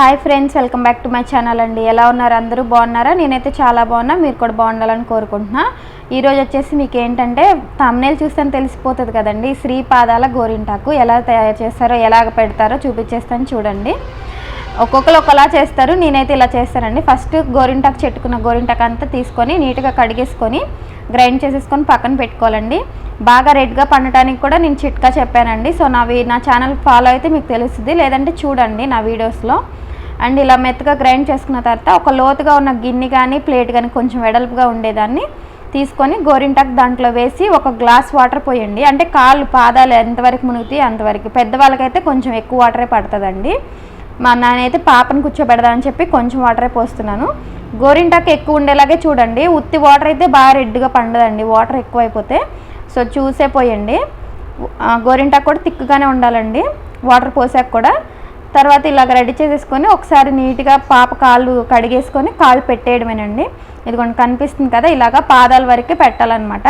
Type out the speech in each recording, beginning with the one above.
Hi friends welcome back to my channel అండి. ఎలా ఉన్నారు? అందరూ బాగున్నారా? నేనైతే చాలా బాగున్నా. మీరు కూడా బాగుండాలని కోరుకుంటున్నా. ఈరోజు వచ్చేసి మీకు ఏంటంటే తమ్నేల్ చూస్తే తెలిసిపోతుంది కదండి. శ్రీ పాదాల గోరింటాకు ఎలా తయారు చేస్తారో ఎలాగ పెడతారో చూపించేస్తాను చూడండి. ఒక్కొక్కరు ఒకలా చేస్తారు. నేనైతే ఇలా చేస్తానండి. ఫస్ట్ గోరింటాకు చెట్టుకున్న గోరింటాకు అంతా తీసుకొని నీట్గా కడిగేసుకొని గ్రైండ్ చేసేసుకొని పక్కన పెట్టుకోవాలండి. బాగా రెడ్గా పండటానికి కూడా నేను చిట్కా చెప్పానండి. సో నా నా ఛానల్ ఫాలో అయితే మీకు తెలుస్తుంది. లేదంటే చూడండి నా వీడియోస్లో. అండ్ ఇలా మెత్తగా గ్రైండ్ చేసుకున్న తర్వాత ఒక లోతుగా ఉన్న గిన్నె కానీ ప్లేట్ కానీ కొంచెం వెడల్పుగా ఉండేదాన్ని. తీసుకొని గోరింటాకు దాంట్లో వేసి ఒక గ్లాస్ వాటర్ పోయండి. అంటే కాళ్ళు పాదాలు ఎంతవరకు మునుగుతాయి అంతవరకు. పెద్దవాళ్ళకైతే కొంచెం ఎక్కువ వాటరే పడుతుందండి. మా నాన్నైతే పాపను కూర్చోబెడదామని చెప్పి కొంచెం వాటరే పోస్తున్నాను. గోరింటాకు ఎక్కువ ఉండేలాగే చూడండి. ఉత్తి వాటర్ అయితే బాగా రెడ్గా పండదండి. వాటర్ ఎక్కువైపోతే. సో చూసే పోయండి. గోరింటాకు కూడా తిక్కుగానే ఉండాలండి. వాటర్ పోసాక కూడా. తర్వాత ఇలాగ రెడీ చేసేసుకొని ఒకసారి నీట్గా పాప కాళ్ళు కడిగేసుకొని కాళ్ళు పెట్టేయడమేనండి. ఇదిగోండి కనిపిస్తుంది కదా ఇలాగ పాదాల వరకే పెట్టాలన్నమాట.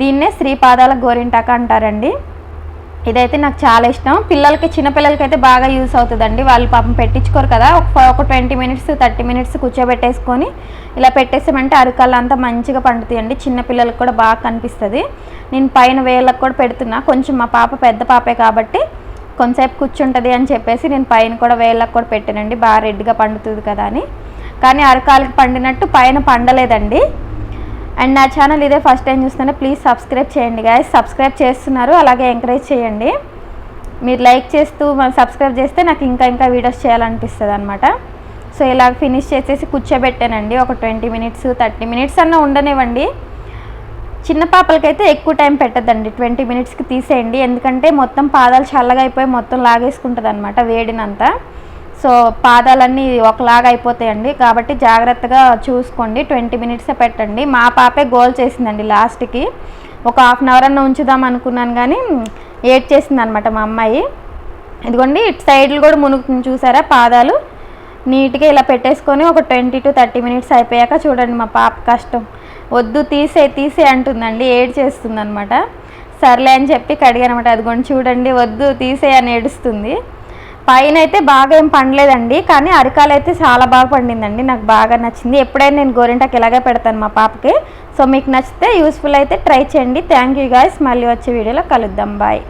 దీన్నే శ్రీపాదాల గోరింటాక అంటారండి. ఇదైతే నాకు చాలా ఇష్టం. పిల్లలకి చిన్నపిల్లలకి అయితే బాగా యూస్ అవుతుందండి. వాళ్ళు పాపం పెట్టించుకోరు కదా ఒక ఒక ట్వంటీ మినిట్స్ థర్టీ మినిట్స్ కూర్చోబెట్టేసుకొని ఇలా పెట్టేసామంటే అరకాలు అంతా మంచిగా పండుతాయండి. చిన్నపిల్లలకు కూడా బాగా కనిపిస్తుంది. నేను పైన వేళ్ళకు కూడా పెడుతున్నా. కొంచెం మా పాప పెద్ద పాపే కాబట్టి కొంతసేపు కూర్చుంటుంది అని చెప్పేసి నేను పైన కూడా వేళ్ళకు కూడా పెట్టానండి. బాగా రెడ్గా పండుతుంది కదా అని. కానీ అరకాలకి పండినట్టు పైన పండలేదండి. అండ్ నా ఛానల్ ఇదే ఫస్ట్ టైం చూస్తుంటే ప్లీజ్ సబ్స్క్రైబ్ చేయండి గాయస్. సబ్స్క్రైబ్ చేస్తున్నారు అలాగే ఎంకరేజ్ చేయండి. మీరు లైక్ చేస్తూ సబ్స్క్రైబ్ చేస్తే నాకు ఇంకా ఇంకా వీడియోస్ చేయాలనిపిస్తుంది అనమాట సో ఇలా ఫినిష్ చేసేసి కూర్చోబెట్టానండి. ఒక ట్వంటీ మినిట్స్ థర్టీ మినిట్స్ అన్న ఉండనివ్వండి. చిన్న పాపలకైతే ఎక్కువ టైం పెట్టద్దండి. ట్వంటీ మినిట్స్కి తీసేయండి. ఎందుకంటే మొత్తం పాదాలు చల్లగా అయిపోయి మొత్తం లాగేసుకుంటుంది అనమాట వేడినంతా. సో పాదాలన్నీ ఒకలాగా అయిపోతాయండి. కాబట్టి జాగ్రత్తగా చూసుకోండి. ట్వంటీ మినిట్సే పెట్టండి. మా పాపే గోల్ చేసిందండి లాస్ట్కి. ఒక హాఫ్ అన్ అవర్ అన్న ఉంచుదాం అనుకున్నాను కానీ ఏడ్ చేసింది అనమాట మా అమ్మాయి. ఇదిగోండి ఇటు సైడ్లు కూడా మునుగుతుంది చూసారా పాదాలు? నీట్గా ఇలా పెట్టేసుకొని ఒక ట్వంటీ టు థర్టీ మినిట్స్ అయిపోయాక చూడండి మా పాప కష్టం. వద్దు తీసే తీసే అంటుందండి ఏడ్ చేస్తుందనమాట సర్లే అని చెప్పి కడిగానమాట అదిగోండి చూడండి వద్దు తీసే అని ఏడుస్తుంది. పైన అయితే బాగా ఏం పండలేదండి కానీ అరికాలు అయితే చాలా బాగా పండిందండి నాకు బాగా నచ్చింది. ఎప్పుడైనా నేను గోరింటాకి ఇలాగే పెడతాను మా పాపకి. సో మీకు నచ్చితే యూస్ఫుల్ అయితే ట్రై చేయండి. థ్యాంక్ యూ గాయస్ మళ్ళీ వచ్చే వీడియోలో కలుద్దాం. బాయ్